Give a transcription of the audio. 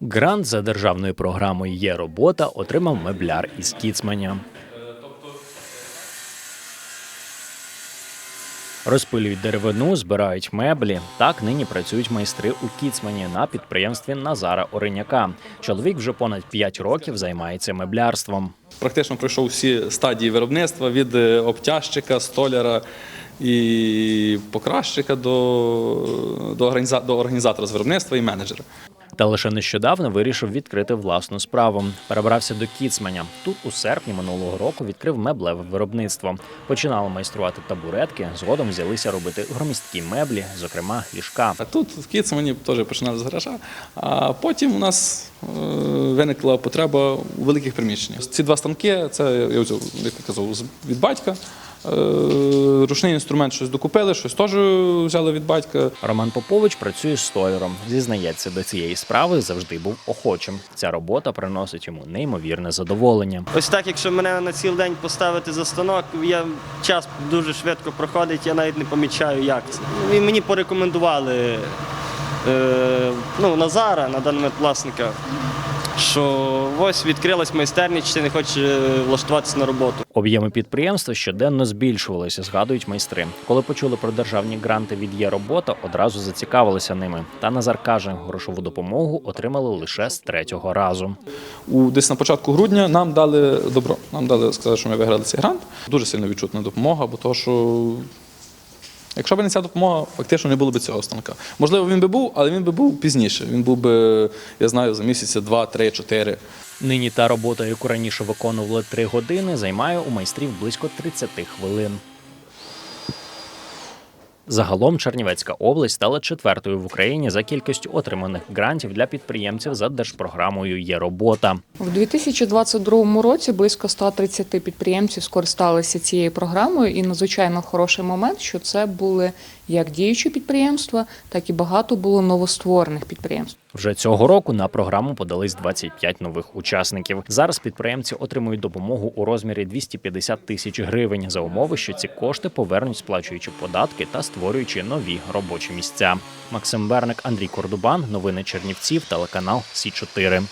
Грант за державною програмою Є робота отримав мебляр із Кіцманя. Розпилюють деревину, збирають меблі. Так нині працюють майстри у Кіцмані на підприємстві Назара Ориняка. Чоловік вже понад 5 років займається меблярством. Практично пройшов всі стадії виробництва від е, обтяжчика, столяра і покращика до, до організатора з виробництва і менеджера. Та лише нещодавно вирішив відкрити власну справу. Перебрався до Кіцманя. Тут у серпні минулого року відкрив меблеве виробництво. Починали майструвати табуретки. Згодом взялися робити громісткі меблі, зокрема ліжка. А тут в Кіцмані теж починав з гаража. А потім у нас виникла потреба у великих приміщеннях. Ці два станки це я взяв, як я казав, з- від батька. Е, Ручний інструмент щось докупили, щось теж взяли від батька. Роман Попович працює столяром. Зізнається, до цієї справи завжди був охочим. Ця робота приносить йому неймовірне задоволення. Ось так, якщо мене на цілий день поставити за станок, я час дуже швидко проходить, я навіть не помічаю, як це. І мені порекомендували е, ну, Назара, на даний момент власника, що ось відкрилась майстерня, чи ти не хочеш е, влаштуватися на роботу. Об'єми підприємства щоденно збільшувалися, згадують майстри. Коли почули про державні гранти від є робота, одразу зацікавилися ними. Та Назар каже, грошову допомогу отримали лише з третього разу. У десь на початку грудня нам дали добро. Нам дали сказали, що ми виграли цей грант. Дуже сильно відчутна допомога, бо то, що якщо б не ця допомога, фактично не було б цього станка. Можливо, він би був, але він би був пізніше. Він був би, я знаю, за місяця два, три, чотири. Нині та робота, яку раніше виконували три години, займає у майстрів близько 30 хвилин. Загалом Чернівецька область стала четвертою в Україні за кількістю отриманих грантів для підприємців за держпрограмою Є робота. В 2022 році близько 130 підприємців скористалися цією програмою, і надзвичайно хороший момент, що це були як діючі підприємства, так і багато було новостворених підприємств. Вже цього року на програму подались 25 нових учасників. Зараз підприємці отримують допомогу у розмірі 250 тисяч гривень за умови, що ці кошти повернуть, сплачуючи податки та створюючи нові робочі місця. Максим Берник, Андрій Кордубан, новини Чернівців, телеканал Сі 4